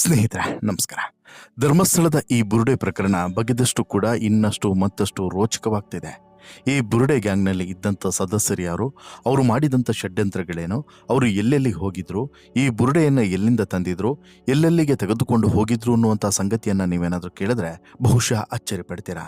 ಸ್ನೇಹಿತರೆ, ನಮಸ್ಕಾರ. ಧರ್ಮಸ್ಥಳದ ಈ ಬುರುಡೆ ಪ್ರಕರಣ ಬಗೆದಷ್ಟು ಕೂಡ ಇನ್ನಷ್ಟು ಮತ್ತಷ್ಟು ರೋಚಕವಾಗ್ತಿದೆ. ಈ ಬುರುಡೆ ಗ್ಯಾಂಗ್ನಲ್ಲಿ ಇದ್ದಂಥ ಸದಸ್ಯರು ಯಾರು? ಅವರು ಮಾಡಿದಂಥ ಷಡ್ಯಂತ್ರಗಳೇನು? ಅವರು ಎಲ್ಲೆಲ್ಲಿ ಹೋಗಿದ್ರು? ಈ ಬುರುಡೆಯನ್ನು ಎಲ್ಲಿಂದ ತಂದಿದ್ರು? ಎಲ್ಲೆಲ್ಲಿಗೆ ತೆಗೆದುಕೊಂಡು ಹೋಗಿದ್ರು ಅನ್ನುವಂಥ ಸಂಗತಿಯನ್ನು ನೀವೇನಾದರೂ ಕೇಳಿದ್ರೆ ಬಹುಶಃ ಅಚ್ಚರಿ ಪಡ್ತೀರಾ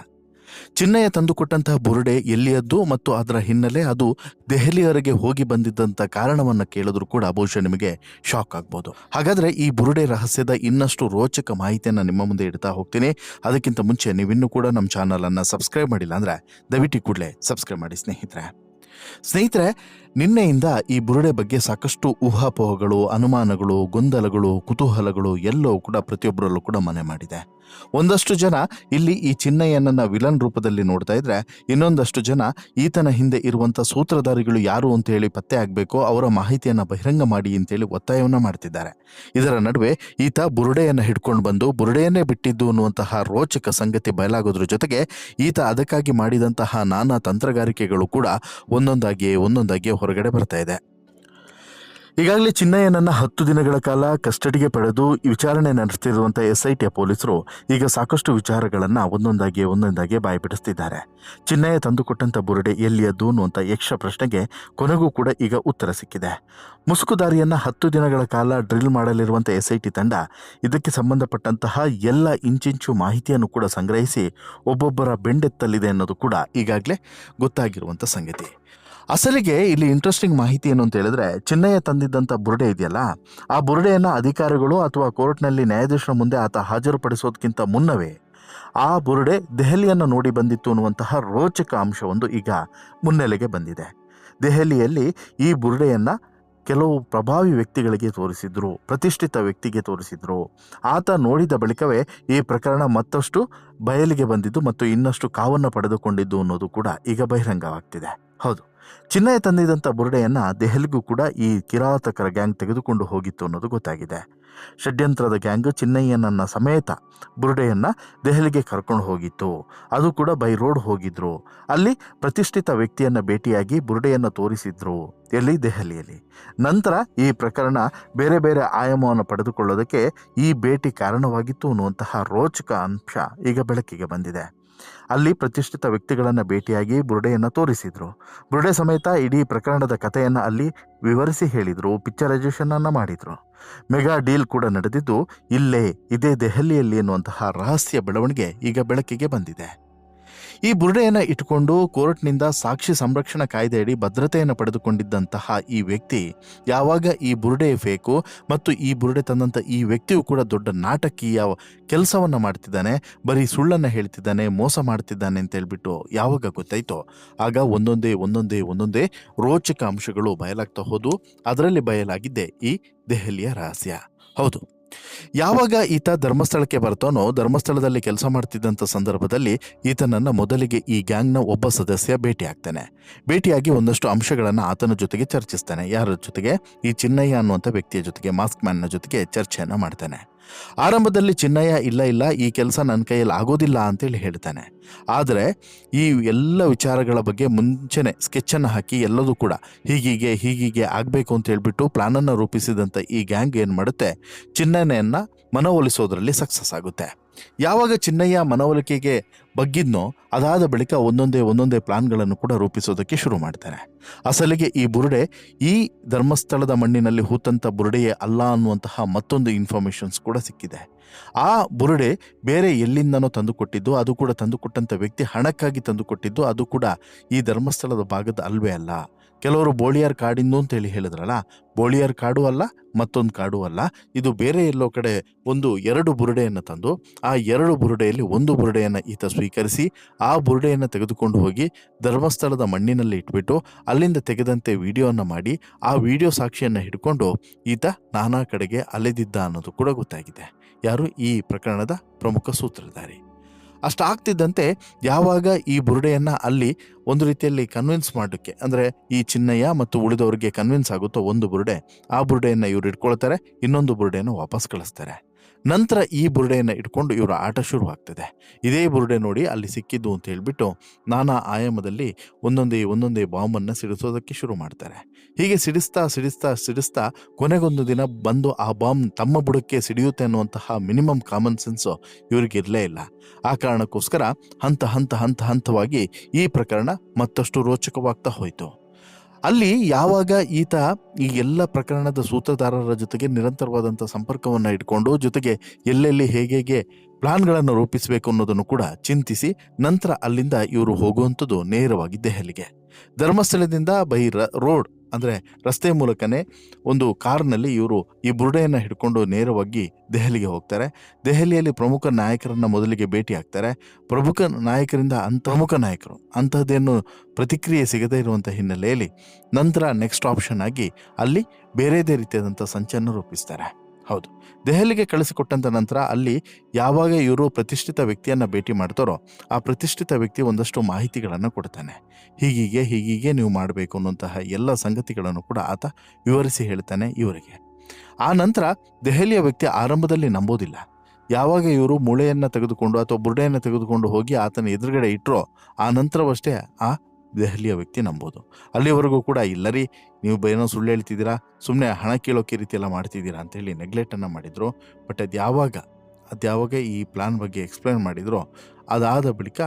ಚಿನ್ನಯ್ಯ ತಂದುಕೊಟ್ಟಂತಹ ಬುರುಡೆ ಎಲ್ಲಿಯದ್ದು ಮತ್ತು ಅದರ ಹಿನ್ನೆಲೆ ಅದು ದೆಹಲಿಯವರೆಗೆ ಹೋಗಿ ಬಂದಿದ್ದಂಥ ಕಾರಣವನ್ನು ಕೇಳಿದ್ರು ಕೂಡ ಬಹುಶಃ ನಿಮಗೆ ಶಾಕ್ ಆಗ್ಬೋದು. ಹಾಗಾದರೆ ಈ ಬುರುಡೆ ರಹಸ್ಯದ ಇನ್ನಷ್ಟು ರೋಚಕ ಮಾಹಿತಿಯನ್ನು ನಿಮ್ಮ ಮುಂದೆ ಇಡ್ತಾ ಹೋಗ್ತೀನಿ. ಅದಕ್ಕಿಂತ ಮುಂಚೆ ನೀವಿನ್ನೂ ಕೂಡ ನಮ್ಮ ಚಾನಲನ್ನು ಸಬ್ಸ್ಕ್ರೈಬ್ ಮಾಡಿಲ್ಲ ಅಂದರೆ ದಯವಿಟ್ಟು ಕೂಡಲೇ ಸಬ್ಸ್ಕ್ರೈಬ್ ಮಾಡಿ ಸ್ನೇಹಿತರೆ. ಸ್ನೇಹಿತರೆ, ನಿನ್ನೆಯಿಂದ ಈ ಬುರುಡೆ ಬಗ್ಗೆ ಸಾಕಷ್ಟು ಊಹಾಪೋಹಗಳು, ಅನುಮಾನಗಳು, ಗೊಂದಲಗಳು, ಕುತೂಹಲಗಳು ಎಲ್ಲವೂ ಕೂಡ ಪ್ರತಿಯೊಬ್ಬರಲ್ಲೂ ಕೂಡ ಮನೆ ಮಾಡಿದೆ. ಒಂದಷ್ಟು ಜನ ಇಲ್ಲಿ ಈ ಚಿನ್ನಯ್ಯನನ್ನ ವಿಲನ್ ರೂಪದಲ್ಲಿ ನೋಡ್ತಾ ಇದ್ರೆ, ಇನ್ನೊಂದಷ್ಟು ಜನ ಈತನ ಹಿಂದೆ ಇರುವಂತ ಸೂತ್ರಧಾರಿಗಳು ಯಾರು ಅಂತ ಹೇಳಿ ಪತ್ತೆ ಆಗಬೇಕು ಅವರ ಮಾಹಿತಿಯನ್ನ ಬಹಿರಂಗ ಮಾಡಿ ಅಂತೇಳಿ ಒತ್ತಾಯವನ್ನ ಮಾಡ್ತಿದ್ದಾರೆ. ಇದರ ನಡುವೆ ಈತ ಬುರುಡೆಯನ್ನ ಹಿಡ್ಕೊಂಡು ಬಂದು, ಬುರುಡೆಯನ್ನೇ ಬಿಟ್ಟಿದ್ದು ಅನ್ನುವಂತಹ ರೋಚಕ ಸಂಗತಿ ಬಯಲಾಗೋದ್ರ ಜೊತೆಗೆ ಈತ ಅದಕ್ಕಾಗಿ ಮಾಡಿದಂತಹ ನಾನಾ ತಂತ್ರಗಾರಿಕೆಗಳು ಕೂಡ ಒಂದೊಂದಾಗಿ ಒಂದೊಂದಾಗಿ ಹೊರಗಡೆ ಬರ್ತಾ ಇದೆ. ಈಗಾಗಲೇ ಚಿನ್ನಯ್ಯನನ್ನ ಹತ್ತು ದಿನಗಳ ಕಾಲ ಕಸ್ಟಡಿಗೆ ಪಡೆದು ವಿಚಾರಣೆ ನಡೆಸ್ತಿರುವಂಥ ಎಸ್ ಪೊಲೀಸರು ಈಗ ಸಾಕಷ್ಟು ವಿಚಾರಗಳನ್ನು ಒಂದೊಂದಾಗಿ ಒಂದೊಂದಾಗಿ ಬಾಯ್ಬಿಡಿಸ್ತಿದ್ದಾರೆ. ಚಿನ್ನಯ್ಯ ತಂದುಕೊಟ್ಟಂಥ ಬುರುಡೆ ಎಲ್ಲಿಯದ್ದು ಅನ್ನುವಂತ ಯಕ್ಷ ಪ್ರಶ್ನೆಗೆ ಕೊನೆಗೂ ಕೂಡ ಈಗ ಉತ್ತರ ಸಿಕ್ಕಿದೆ. ಮುಸುಕುದಾರಿಯನ್ನ ಹತ್ತು ದಿನಗಳ ಕಾಲ ಡ್ರಿಲ್ ಮಾಡಲಿರುವಂಥ ಎಸ್ ಐ ತಂಡ ಇದಕ್ಕೆ ಸಂಬಂಧಪಟ್ಟಂತಹ ಎಲ್ಲ ಇಂಚಿಂಚು ಮಾಹಿತಿಯನ್ನು ಕೂಡ ಸಂಗ್ರಹಿಸಿ ಒಬ್ಬೊಬ್ಬರ ಬೆಂಡೆತ್ತಲಿದೆ ಅನ್ನೋದು ಕೂಡ ಈಗಾಗಲೇ ಗೊತ್ತಾಗಿರುವಂಥ ಸಂಗತಿ. ಅಸಲಿಗೆ ಇಲ್ಲಿ ಇಂಟ್ರೆಸ್ಟಿಂಗ್ ಮಾಹಿತಿ ಏನು ಅಂತ ಹೇಳಿದ್ರೆ, ಚಿನ್ನಯ್ಯ ತಂದಿದ್ದಂಥ ಬುರುಡೆ ಇದೆಯಲ್ಲ, ಆ ಬುರುಡೆಯನ್ನು ಅಧಿಕಾರಿಗಳು ಅಥವಾ ಕೋರ್ಟ್ನಲ್ಲಿ ನ್ಯಾಯಾಧೀಶರ ಮುಂದೆ ಆತ ಹಾಜರುಪಡಿಸೋದಕ್ಕಿಂತ ಮುನ್ನವೇ ಆ ಬುರುಡೆ ದೆಹಲಿಯನ್ನು ನೋಡಿ ಬಂದಿತ್ತು ಅನ್ನುವಂತಹ ರೋಚಕ ಅಂಶವೊಂದು ಈಗ ಮುನ್ನೆಲೆಗೆ ಬಂದಿದೆ. ದೆಹಲಿಯಲ್ಲಿ ಈ ಬುರುಡೆಯನ್ನು ಕೆಲವು ಪ್ರಭಾವಿ ವ್ಯಕ್ತಿಗಳಿಗೆ ತೋರಿಸಿದ್ರು, ಪ್ರತಿಷ್ಠಿತ ವ್ಯಕ್ತಿಗೆ ತೋರಿಸಿದ್ರು. ಆತ ನೋಡಿದ ಬಳಿಕವೇ ಈ ಪ್ರಕರಣ ಮತ್ತಷ್ಟು ಬಯಲಿಗೆ ಬಂದಿದ್ದು ಮತ್ತು ಇನ್ನಷ್ಟು ಕಾವನ್ನು ಪಡೆದುಕೊಂಡಿದ್ದು ಅನ್ನೋದು ಕೂಡ ಈಗ ಬಹಿರಂಗವಾಗ್ತಿದೆ. ಹೌದು. ಚಿನ್ನಯ್ಯ ತಂದಿದ್ದಂಥ ಬುರುಡೆಯನ್ನು ದೆಹಲಿಗೂ ಕೂಡ ಈ ಕಿರಾತಕರ ಗ್ಯಾಂಗ್ ತೆಗೆದುಕೊಂಡು ಹೋಗಿತ್ತು ಅನ್ನೋದು ಗೊತ್ತಾಗಿದೆ. ಷಡ್ಯಂತ್ರದ ಗ್ಯಾಂಗ್ ಚಿನ್ನಯ್ಯನನ್ನ ಸಮೇತ ಬುರುಡೆಯನ್ನ ದೆಹಲಿಗೆ ಕರ್ಕೊಂಡು ಹೋಗಿತ್ತು. ಅದು ಕೂಡ ಬೈ ರೋಡ್ ಹೋಗಿದ್ರು. ಅಲ್ಲಿ ಪ್ರತಿಷ್ಠಿತ ವ್ಯಕ್ತಿಯನ್ನ ಭೇಟಿಯಾಗಿ ಬುರುಡೆಯನ್ನ ತೋರಿಸಿದ್ರು ಎಲ್ಲಿ? ದೆಹಲಿಯಲ್ಲಿ. ನಂತರ ಈ ಪ್ರಕರಣ ಬೇರೆ ಬೇರೆ ಆಯಾಮವನ್ನು ಪಡೆದುಕೊಳ್ಳೋದಕ್ಕೆ ಈ ಭೇಟಿ ಕಾರಣವಾಗಿತ್ತು ಅನ್ನುವಂತಹ ರೋಚಕ ಅಂಶ ಈಗ ಬೆಳಕಿಗೆ ಬಂದಿದೆ. ಅಲ್ಲಿ ಪ್ರತಿಷ್ಠಿತ ವ್ಯಕ್ತಿಗಳನ್ನು ಭೇಟಿಯಾಗಿ ಬುರುಡೆಯನ್ನು ತೋರಿಸಿದ್ರು. ಬುರುಡೆ ಸಮೇತ ಇಡೀ ಪ್ರಕರಣದ ಕಥೆಯನ್ನು ಅಲ್ಲಿ ವಿವರಿಸಿ ಹೇಳಿದರು ಪಿಕ್ಚರೈಸೇಷನ್ ಮಾಡಿದರು ಮಾಡಿದ್ರು. ಮೆಗಾ ಡೀಲ್ ಕೂಡ ನಡೆದಿದ್ದು, ಇಲ್ಲೇ, ಇದೇ ದೆಹಲಿಯಲ್ಲಿ ಎನ್ನುವಂತಹ ರಹಸ್ಯ ಬೆಳವಣಿಗೆ ಈಗ ಬೆಳಕಿಗೆ ಬಂದಿದೆ. ಈ ಬುರುಡೆಯನ್ನು ಇಟ್ಟುಕೊಂಡು ಕೋರ್ಟ್ನಿಂದ ಸಾಕ್ಷಿ ಸಂರಕ್ಷಣಾ ಕಾಯ್ದೆಯಡಿ ಭದ್ರತೆಯನ್ನು ಪಡೆದುಕೊಂಡಿದ್ದಂತಹ ಈ ವ್ಯಕ್ತಿ ಯಾವಾಗ ಈ ಬುರುಡೆ ಫೇಕು ಮತ್ತು ಈ ಬುರುಡೆ ತಂದಂಥ ಈ ವ್ಯಕ್ತಿಯು ಕೂಡ ದೊಡ್ಡ ನಾಟಕೀಯ ಕೆಲಸವನ್ನು ಮಾಡ್ತಿದ್ದಾನೆ, ಬರೀ ಸುಳ್ಳನ್ನು ಹೇಳ್ತಿದ್ದಾನೆ, ಮೋಸ ಮಾಡ್ತಿದ್ದಾನೆ ಅಂತ ಹೇಳ್ಬಿಟ್ಟು ಯಾವಾಗ ಗೊತ್ತಾಯ್ತೋ, ಆಗ ಒಂದೊಂದೇ ಒಂದೊಂದೇ ಒಂದೊಂದೇ ರೋಚಕ ಅಂಶಗಳು ಬಯಲಾಗ್ತಾ ಹೋದು, ಅದರಲ್ಲಿ ಬಯಲಾಗಿದ್ದೆ ಈ ದೆಹಲಿಯ ರಹಸ್ಯ. ಹೌದು. ಯಾವಾಗ ಈತ ಧರ್ಮಸ್ಥಳಕ್ಕೆ ಬರ್ತಾನೋ, ಧರ್ಮಸ್ಥಳದಲ್ಲಿ ಕೆಲಸ ಮಾಡ್ತಿದ್ದಂಥ ಸಂದರ್ಭದಲ್ಲಿ ಈತನನ್ನ ಮೊದಲಿಗೆ ಈ ಗ್ಯಾಂಗ್ನ ಒಬ್ಬ ಸದಸ್ಯ ಭೇಟಿ ಆಗ್ತಾನೆ ಭೇಟಿಯಾಗಿ ಒಂದಷ್ಟು ಅಂಶಗಳನ್ನು ಆತನ ಜೊತೆಗೆ ಚರ್ಚಿಸ್ತಾನೆ. ಯಾರ ಜೊತೆಗೆ? ಈ ಚಿನ್ನಯ್ಯ ಅನ್ನುವಂಥ ವ್ಯಕ್ತಿಯ ಜೊತೆಗೆ, ಮಾಸ್ಕ್ ಮ್ಯಾನ್ನ ಜೊತೆಗೆ ಚರ್ಚೆಯನ್ನು ಮಾಡ್ತಾನೆ. ಆರಂಭದಲ್ಲಿ ಚಿನ್ನಯ್ಯ, ಇಲ್ಲ ಇಲ್ಲ, ಈ ಕೆಲಸ ನನ್ನ ಕೈಯಲ್ಲಿ ಆಗೋದಿಲ್ಲ ಅಂತೇಳಿ ಹೇಳ್ತಾನೆ. ಆದರೆ ಈ ಎಲ್ಲ ವಿಚಾರಗಳ ಬಗ್ಗೆ ಮುಂಚೆನೆ ಸ್ಕೆಚ್ಚನ್ನು ಹಾಕಿ ಎಲ್ಲದೂ ಕೂಡ ಹೀಗೀಗೆ ಹೀಗೀಗೆ ಆಗಬೇಕು ಅಂತ ಹೇಳಿಬಿಟ್ಟು ಪ್ಲಾನನ್ನು ರೂಪಿಸಿದಂಥ ಈ ಗ್ಯಾಂಗ್ ಏನು ಮಾಡುತ್ತೆ? ಚಿನ್ನನೆಯನ್ನು ಮನವೊಲಿಸೋದ್ರಲ್ಲಿ ಸಕ್ಸಸ್ ಆಗುತ್ತೆ. ಯಾವಾಗ ಚಿನ್ನಯ್ಯ ಮನವೊಲಿಕೆಗೆ ಬಗ್ಗಿದ್ನೋ ಅದಾದ ಬಳಿಕ ಒಂದೊಂದೇ ಒಂದೊಂದೇ ಪ್ಲಾನ್ಗಳನ್ನು ಕೂಡ ರೂಪಿಸೋದಕ್ಕೆ ಶುರು ಮಾಡ್ತಾರೆ. ಅಸಲಿಗೆ ಈ ಬುರುಡೆ ಈ ಧರ್ಮಸ್ಥಳದ ಮಣ್ಣಿನಲ್ಲಿ ಹೂತಂಥ ಬುರುಡೆಯೇ ಅಲ್ಲ ಅನ್ನುವಂತಹ ಮತ್ತೊಂದು ಇನ್ಫಾರ್ಮೇಷನ್ಸ್ ಕೂಡ ಸಿಕ್ಕಿದೆ. ಆ ಬುರುಡೆ ಬೇರೆ ಎಲ್ಲಿಂದನೋ ತಂದುಕೊಟ್ಟಿದ್ದು ಅದು ಕೂಡ ತಂದುಕೊಟ್ಟಂಥ ವ್ಯಕ್ತಿ ಹಣಕ್ಕಾಗಿ ತಂದು ಕೊಟ್ಟಿದ್ದು ಅದು ಕೂಡ ಈ ಧರ್ಮಸ್ಥಳದ ಭಾಗದ ಅಲ್ವೇ ಅಲ್ಲ. ಕೆಲವರು ಬೋಳಿಯಾರ್ ಕಾಡಿಂದು ಅಂತೇಳಿ ಹೇಳಿದ್ರಲ್ಲ, ಬೋಳಿಯಾರ್ ಕಾಡು ಅಲ್ಲ, ಮತ್ತೊಂದು ಕಾಡು ಅಲ್ಲ. ಇದು ಬೇರೆ ಎಲ್ಲೋ ಕಡೆ ಒಂದು ಎರಡು ಬುರುಡೆಯನ್ನು ತಂದು, ಆ ಎರಡು ಬುರುಡೆಯಲ್ಲಿ ಒಂದು ಬುರುಡೆಯನ್ನು ಈತ ಸ್ವೀಕರಿಸಿ, ಆ ಬುರುಡೆಯನ್ನು ತೆಗೆದುಕೊಂಡು ಹೋಗಿ ಧರ್ಮಸ್ಥಳದ ಮಣ್ಣಿನಲ್ಲಿ ಇಟ್ಬಿಟ್ಟು, ಅಲ್ಲಿಂದ ತೆಗೆದಂತೆ ವಿಡಿಯೋವನ್ನು ಮಾಡಿ, ಆ ವಿಡಿಯೋ ಸಾಕ್ಷಿಯನ್ನು ಹಿಡ್ಕೊಂಡು ಈತ ನಾನಾ ಕಡೆಗೆ ಅಲೆದಿದ್ದ ಅನ್ನೋದು ಕೂಡ ಗೊತ್ತಾಗಿದೆ. ಯಾರು? ಈ ಪ್ರಕರಣದ ಪ್ರಮುಖ ಸೂತ್ರಧಾರಿ. ಅಷ್ಟಾಗ್ತಿದ್ದಂತೆ ಯಾವಾಗ ಈ ಬುರುಡೆಯನ್ನು ಅಲ್ಲಿ ಒಂದು ರೀತಿಯಲ್ಲಿ ಕನ್ವಿನ್ಸ್ ಮಾಡೋಕ್ಕೆ, ಅಂದರೆ ಈ ಚಿನ್ನಯ್ಯ ಮತ್ತು ಉಳಿದವರಿಗೆ ಕನ್ವಿನ್ಸ್ ಆಗುತ್ತೋ ಒಂದು ಬುರುಡೆ, ಆ ಬುರುಡೆಯನ್ನು ಇವ್ರು ಇಟ್ಕೊಳ್ತಾರೆ, ಇನ್ನೊಂದು ಬುರುಡೆಯನ್ನು ವಾಪಸ್ ಕಳಿಸ್ತಾರೆ. ನಂತರ ಈ ಬುರುಡೆಯನ್ನು ಇಟ್ಕೊಂಡು ಇವರ ಆಟ ಶುರುವಾಗ್ತದೆ ಇದೇ ಬುರುಡೆ ನೋಡಿ ಅಲ್ಲಿ ಸಿಕ್ಕಿದ್ದು ಅಂತ ಹೇಳಿಬಿಟ್ಟು ನಾನಾ ಆಯಾಮದಲ್ಲಿ ಒಂದೊಂದೇ ಒಂದೊಂದೇ ಬಾಂಬನ್ನು ಸಿಡಿಸೋದಕ್ಕೆ ಶುರು ಮಾಡ್ತಾರೆ. ಹೀಗೆ ಸಿಡಿಸ್ತಾ ಸಿಡಿಸ್ತಾ ಸಿಡಿಸ್ತಾ ಕೊನೆಗೊಂದು ದಿನ ಬಂದು ಆ ಬಾಂಬ್ ತಮ್ಮ ಬುಡಕ್ಕೆ ಸಿಡಿಯುತ್ತೆ ಅನ್ನುವಂತಹ ಮಿನಿಮಮ್ ಕಾಮನ್ ಸೆನ್ಸು ಇವರಿಗೆ ಇರಲೇ ಇಲ್ಲ. ಆ ಕಾರಣಕ್ಕೋಸ್ಕರ ಹಂತ ಹಂತ ಹಂತ, ಹಂತವಾಗಿ ಈ ಪ್ರಕರಣ ಮತ್ತಷ್ಟು ರೋಚಕವಾಗ್ತಾ ಹೋಯಿತು. ಅಲ್ಲಿ ಯಾವಾಗ ಈತ ಈ ಎಲ್ಲ ಪ್ರಕರಣದ ಸೂತ್ರಧಾರರ ಜೊತೆಗೆ ನಿರಂತರವಾದಂಥ ಸಂಪರ್ಕವನ್ನು ಇಟ್ಕೊಂಡು ಜೊತೆಗೆ ಎಲ್ಲೆಲ್ಲಿ ಹೇಗೆ ಹೇಗೆ ಪ್ಲಾನ್ಗಳನ್ನು ರೂಪಿಸಬೇಕು ಅನ್ನೋದನ್ನು ಕೂಡ ಚಿಂತಿಸಿ ನಂತರ ಅಲ್ಲಿಂದ ಇವರು ಹೋಗುವಂಥದ್ದು ನೇರವಾಗಿ ದೆಹಲಿಗೆ. ಧರ್ಮಸ್ಥಳದಿಂದ ಬೈ ರೋಡ್ ಅಂದರೆ ರಸ್ತೆ ಮೂಲಕನೇ ಒಂದು ಕಾರ್ನಲ್ಲಿ ಇವರು ಈ ಬುರುಡೆಯನ್ನು ಹಿಡ್ಕೊಂಡು ನೇರವಾಗಿ ದೆಹಲಿಗೆ ಹೋಗ್ತಾರೆ. ದೆಹಲಿಯಲ್ಲಿ ಪ್ರಮುಖ ನಾಯಕರನ್ನ ಮೊದಲಿಗೆ ಭೇಟಿ ಆಗ್ತಾರೆ. ಪ್ರಮುಖ ನಾಯಕರಿಂದ ಅಂತ ಪ್ರಮುಖ ನಾಯಕರು ಅಂತಹದ್ದೇನು ಪ್ರತಿಕ್ರಿಯೆ ಸಿಗದೇ ಇರುವಂಥ ಹಿನ್ನೆಲೆಯಲ್ಲಿ ನಂತರ ನೆಕ್ಸ್ಟ್ ಆಪ್ಷನ್ ಆಗಿ ಅಲ್ಲಿ ಬೇರೆದೇ ರೀತಿಯಾದಂಥ ಸಂಚನ್ನು ರೂಪಿಸ್ತಾರೆ. ಹೌದು. ದೆಹಲಿಗೆ ಕಳಿಸಿಕೊಟ್ಟಂತ ನಂತರ ಅಲ್ಲಿ ಯಾವಾಗ ಇವರು ಪ್ರತಿಷ್ಠಿತ ವ್ಯಕ್ತಿಯನ್ನು ಭೇಟಿ ಮಾಡ್ತಾರೋ ಆ ಪ್ರತಿಷ್ಠಿತ ವ್ಯಕ್ತಿ ಒಂದಷ್ಟು ಮಾಹಿತಿಗಳನ್ನು ಕೊಡ್ತಾನೆ. ಹೀಗೀಗೆ ಹೀಗೀಗೆ ನೀವು ಮಾಡಬೇಕು ಅನ್ನುವಂತಹ ಎಲ್ಲ ಸಂಗತಿಗಳನ್ನು ಕೂಡ ಆತ ವಿವರಿಸಿ ಹೇಳ್ತಾನೆ ಇವರಿಗೆ. ಆ ನಂತರ ದೆಹಲಿಯ ವ್ಯಕ್ತಿ ಆರಂಭದಲ್ಲಿ ನಂಬೋದಿಲ್ಲ. ಯಾವಾಗ ಇವರು ಮೂಳೆಯನ್ನು ತೆಗೆದುಕೊಂಡು ಅಥವಾ ಬುರುಡೆಯನ್ನು ತೆಗೆದುಕೊಂಡು ಹೋಗಿ ಆತನ ಎದುರುಗಡೆ ಇಟ್ಟರೋ ಆ ನಂತರವಷ್ಟೇ ಆ ದೆಹಲಿಯ ವ್ಯಕ್ತಿ ನಂಬೋದು. ಅಲ್ಲಿವರೆಗೂ ಕೂಡ ಇಲ್ಲ ರೀ, ನೀವು ಏನೋ ಸುಳ್ಳು ಹೇಳ್ತಿದ್ದೀರಾ ಸುಮ್ಮನೆ ಹಣ ಕೇಳೋಕೆ ರೀತಿ ಎಲ್ಲ ಮಾಡ್ತಿದ್ದೀರಾ ಅಂತೇಳಿ ನೆಗ್ಲೆಕ್ಟನ್ನು ಮಾಡಿದರು. ಬಟ್ ಅದು ಯಾವಾಗ ಅದು ಯಾವಾಗ ಈ ಪ್ಲಾನ್ ಬಗ್ಗೆ ಎಕ್ಸ್ಪ್ಲೇನ್ ಮಾಡಿದ್ರೋ, ಅದಾದ ಬಳಿಕ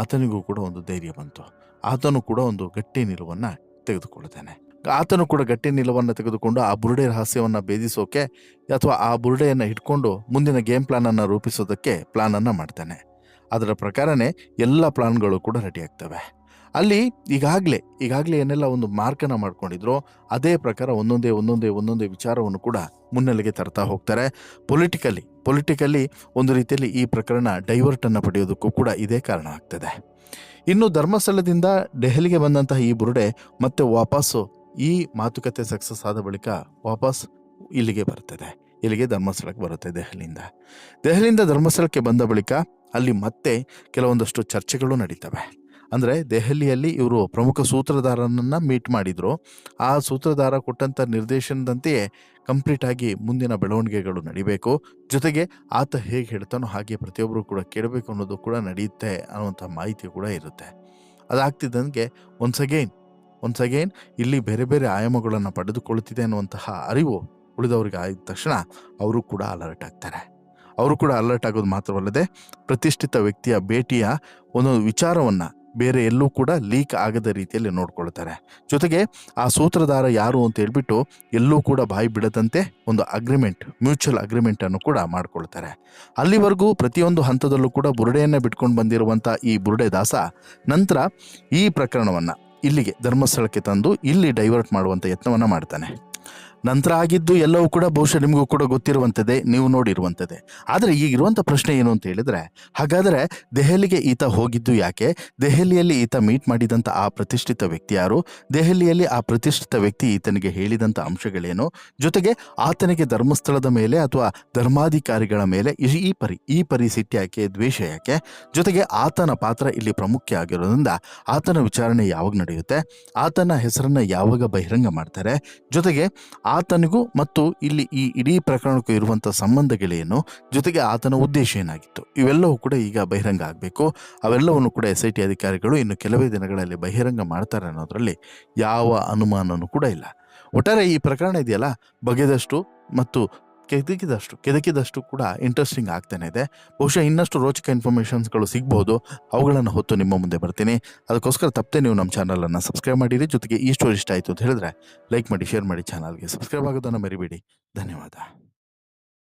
ಆತನಿಗೂ ಕೂಡ ಒಂದು ಧೈರ್ಯ ಬಂತು. ಆತನು ಕೂಡ ಒಂದು ಗಟ್ಟಿ ನಿಲುವನ್ನು ತೆಗೆದುಕೊಳ್ತಾನೆ ಆತನು ಕೂಡ ಗಟ್ಟಿ ನಿಲುವನ್ನು ತೆಗೆದುಕೊಂಡು ಆ ಬುರುಡೆ ರಹಸ್ಯವನ್ನು ಭೇದಿಸೋಕೆ ಅಥವಾ ಆ ಬುರುಡೆಯನ್ನು ಇಟ್ಕೊಂಡು ಮುಂದಿನ ಗೇಮ್ ಪ್ಲಾನನ್ನು ರೂಪಿಸೋದಕ್ಕೆ ಪ್ಲಾನನ್ನು ಮಾಡ್ತಾನೆ. ಅದರ ಪ್ರಕಾರನೇ ಎಲ್ಲ ಪ್ಲಾನ್ಗಳು ಕೂಡ ರೆಡಿ ಆಗ್ತವೆ. ಅಲ್ಲಿ ಈಗಾಗಲೇ ಈಗಾಗಲೇ ಏನೆಲ್ಲ ಒಂದು ಮಾರ್ಕನ್ನು ಮಾಡ್ಕೊಂಡಿದ್ರು, ಅದೇ ಪ್ರಕಾರ ಒಂದೊಂದೇ ಒಂದೊಂದೇ ಒಂದೊಂದೇ ವಿಚಾರವನ್ನು ಕೂಡ ಮುನ್ನೆಲೆಗೆ ತರ್ತಾ ಹೋಗ್ತಾರೆ. ಪೊಲಿಟಿಕಲಿ ಪೊಲಿಟಿಕಲಿ ಒಂದು ರೀತಿಯಲ್ಲಿ ಈ ಪ್ರಕರಣ ಡೈವರ್ಟನ್ನು ಪಡೆಯೋದಕ್ಕೂ ಕೂಡ ಇದೇ ಕಾರಣ ಆಗ್ತದೆ. ಇನ್ನು ಧರ್ಮಸ್ಥಳದಿಂದ ದೆಹಲಿಗೆ ಬಂದಂತಹ ಈ ಬುರುಡೆ ಮತ್ತೆ ವಾಪಸ್ಸು, ಈ ಮಾತುಕತೆ ಸಕ್ಸಸ್ ಆದ ಬಳಿಕ ವಾಪಸ್ ಇಲ್ಲಿಗೆ ಬರ್ತದೆ. ಇಲ್ಲಿಗೆ ಧರ್ಮಸ್ಥಳಕ್ಕೆ ಬರುತ್ತೆ ದೆಹಲಿಯಿಂದ. ದೆಹಲಿಯಿಂದ ಧರ್ಮಸ್ಥಳಕ್ಕೆ ಬಂದ ಬಳಿಕ ಅಲ್ಲಿ ಮತ್ತೆ ಕೆಲವೊಂದಷ್ಟು ಚರ್ಚೆಗಳು ನಡೀತವೆ. ಅಂದರೆ ದೆಹಲಿಯಲ್ಲಿ ಇವರು ಪ್ರಮುಖ ಸೂತ್ರಧಾರನನ್ನು ಮೀಟ್ ಮಾಡಿದರು. ಆ ಸೂತ್ರಧಾರ ಕೊಟ್ಟಂಥ ನಿರ್ದೇಶನದಂತೆಯೇ ಕಂಪ್ಲೀಟ್ ಆಗಿ ಮುಂದಿನ ಬೆಳವಣಿಗೆಗಳು ನಡಿಬೇಕು. ಜೊತೆಗೆ ಆತ ಹೇಗೆ ಹೇಳ್ತಾನೋ ಹಾಗೆ ಪ್ರತಿಯೊಬ್ಬರು ಕೂಡ ಕೇಳಬೇಕು ಅನ್ನೋದು ಕೂಡ ನಡೆಯುತ್ತೆ ಅನ್ನುವಂಥ ಮಾಹಿತಿ ಕೂಡ ಇರುತ್ತೆ. ಅದಾಗ್ತಿದ್ದಂಗೆ ಒನ್ಸ್ ಅಗೈನ್ ಒನ್ಸ್ ಅಗೈನ್ ಇಲ್ಲಿ ಬೇರೆ ಬೇರೆ ಆಯಾಮಗಳನ್ನು ಪಡೆದುಕೊಳ್ಳುತ್ತಿದೆ ಅನ್ನುವಂತಹ ಅರಿವು ಉಳಿದವರಿಗೆ ಆದ ತಕ್ಷಣ ಅವರು ಕೂಡ ಅಲರ್ಟ್ ಆಗ್ತಾರೆ. ಅವರು ಕೂಡ ಅಲರ್ಟ್ ಆಗೋದು ಮಾತ್ರವಲ್ಲದೆ ಪ್ರತಿಷ್ಠಿತ ವ್ಯಕ್ತಿಯ ಭೇಟಿಯ ಒಂದೊಂದು ವಿಚಾರವನ್ನು ಬೇರೆ ಎಲ್ಲೂ ಕೂಡ ಲೀಕ್ ಆಗದ ರೀತಿಯಲ್ಲಿ ನೋಡ್ಕೊಳ್ತಾರೆ. ಜೊತೆಗೆ ಆ ಸೂತ್ರಧಾರ ಯಾರು ಅಂತ ಹೇಳ್ಬಿಟ್ಟು ಎಲ್ಲೂ ಕೂಡ ಬಾಯಿ ಬಿಡದಂತೆ ಒಂದು ಅಗ್ರಿಮೆಂಟ್ ಮ್ಯೂಚುವಲ್ ಅಗ್ರಿಮೆಂಟನ್ನು ಕೂಡ ಮಾಡ್ಕೊಳ್ತಾರೆ. ಅಲ್ಲಿವರೆಗೂ ಪ್ರತಿಯೊಂದು ಹಂತದಲ್ಲೂ ಕೂಡ ಬುರುಡೆಯನ್ನು ಬಿಟ್ಕೊಂಡು ಬಂದಿರುವಂಥ ಈ ಬುರುಡೆ ದಾಸ ನಂತರ ಈ ಪ್ರಕರಣವನ್ನು ಇಲ್ಲಿಗೆ ಧರ್ಮಸ್ಥಳಕ್ಕೆ ತಂದು ಇಲ್ಲಿ ಡೈವರ್ಟ್ ಮಾಡುವಂಥ ಯತ್ನವನ್ನು ಮಾಡ್ತಾನೆ. ನಂತರ ಆಗಿದ್ದು ಎಲ್ಲವೂ ಕೂಡ ಬಹುಶಃ ನಿಮಗೂ ಕೂಡ ಗೊತ್ತಿರುವಂಥದ್ದೇ ನೀವು ನೋಡಿರುವಂಥದ್ದೇ ಆದರೆ ಈಗ ಇರುವಂಥ ಪ್ರಶ್ನೆ ಏನು ಅಂತ ಹೇಳಿದರೆ, ಹಾಗಾದರೆ ದೆಹಲಿಗೆ ಈತ ಹೋಗಿದ್ದು ಯಾಕೆ? ದೆಹಲಿಯಲ್ಲಿ ಈತ ಮೀಟ್ ಮಾಡಿದಂಥ ಆ ಪ್ರತಿಷ್ಠಿತ ವ್ಯಕ್ತಿ ಯಾರು? ದೆಹಲಿಯಲ್ಲಿ ಆ ಪ್ರತಿಷ್ಠಿತ ವ್ಯಕ್ತಿ ಈತನಿಗೆ ಹೇಳಿದಂಥ ಅಂಶಗಳೇನು? ಜೊತೆಗೆ ಆತನಿಗೆ ಧರ್ಮಸ್ಥಳದ ಮೇಲೆ ಅಥವಾ ಧರ್ಮಾಧಿಕಾರಿಗಳ ಮೇಲೆ ಈ ಪರಿ ಈ ಪರಿ ಸಿಟ್ಟು ಯಾಕೆ? ದ್ವೇಷ ಯಾಕೆ? ಜೊತೆಗೆ ಆತನ ಪಾತ್ರ ಇಲ್ಲಿ ಪ್ರಾಮುಖ್ಯ ಆಗಿರೋದ್ರಿಂದ ಆತನ ವಿಚಾರಣೆ ಯಾವಾಗ ನಡೆಯುತ್ತೆ? ಆತನ ಹೆಸರನ್ನು ಯಾವಾಗ ಬಹಿರಂಗ ಮಾಡ್ತಾರೆ? ಜೊತೆಗೆ ಆತನಿಗೂ ಮತ್ತು ಇಲ್ಲಿ ಈ ಇಡೀ ಪ್ರಕರಣಕ್ಕೂ ಇರುವಂಥ ಸಂಬಂಧಗಳೇನು, ಜೊತೆಗೆ ಆತನ ಉದ್ದೇಶ ಏನಾಗಿತ್ತು? ಇವೆಲ್ಲವೂ ಕೂಡ ಈಗ ಬಹಿರಂಗ ಆಗಬೇಕು. ಅವೆಲ್ಲವನ್ನು ಕೂಡ ಎಸ್ ಐ ಟಿ ಅಧಿಕಾರಿಗಳು ಇನ್ನು ಕೆಲವೇ ದಿನಗಳಲ್ಲಿ ಬಹಿರಂಗ ಮಾಡ್ತಾರೆ ಅನ್ನೋದರಲ್ಲಿ ಯಾವ ಅನುಮಾನನೂ ಕೂಡ ಇಲ್ಲ. ಒಟ್ಟಾರೆ ಈ ಪ್ರಕರಣ ಇದೆಯಲ್ಲ? ಬಗೆದಷ್ಟು ಮತ್ತು ಕೆದಕಿದಷ್ಟು ಕೆದಕಿದಷ್ಟು ಕೂಡ ಇಂಟ್ರೆಸ್ಟಿಂಗ್ ಆಗ್ತಾನೆ ಇದೆ. ಬಹುಶಃ ಇನ್ನಷ್ಟು ರೋಚಕ ಇನ್ಫಾರ್ಮೇಷನ್ಸ್ಗಳು ಸಿಗ್ಬೋದು. ಅವುಗಳನ್ನು ಹೊತ್ತು ನಿಮ್ಮ ಮುಂದೆ ಬರ್ತೀನಿ. ಅದಕ್ಕೋಸ್ಕರ ತಪ್ಪದೆ ನೀವು ನಮ್ಮ ಚಾನಲನ್ನು ಸಬ್ಸ್ಕ್ರೈಬ್ ಮಾಡಿರಿ. ಜೊತೆಗೆ ಈ ಸ್ಟೋರಿ ಇಷ್ಟ ಆಯಿತು ಅಂತ ಹೇಳಿದ್ರೆ ಲೈಕ್ ಮಾಡಿ ಶೇರ್ ಮಾಡಿ ಚಾನಲ್ಗೆ ಸಬ್ಸ್ಕ್ರೈಬ್ ಆಗೋದನ್ನು ಮರಿಬೇಡಿ. ಧನ್ಯವಾದ.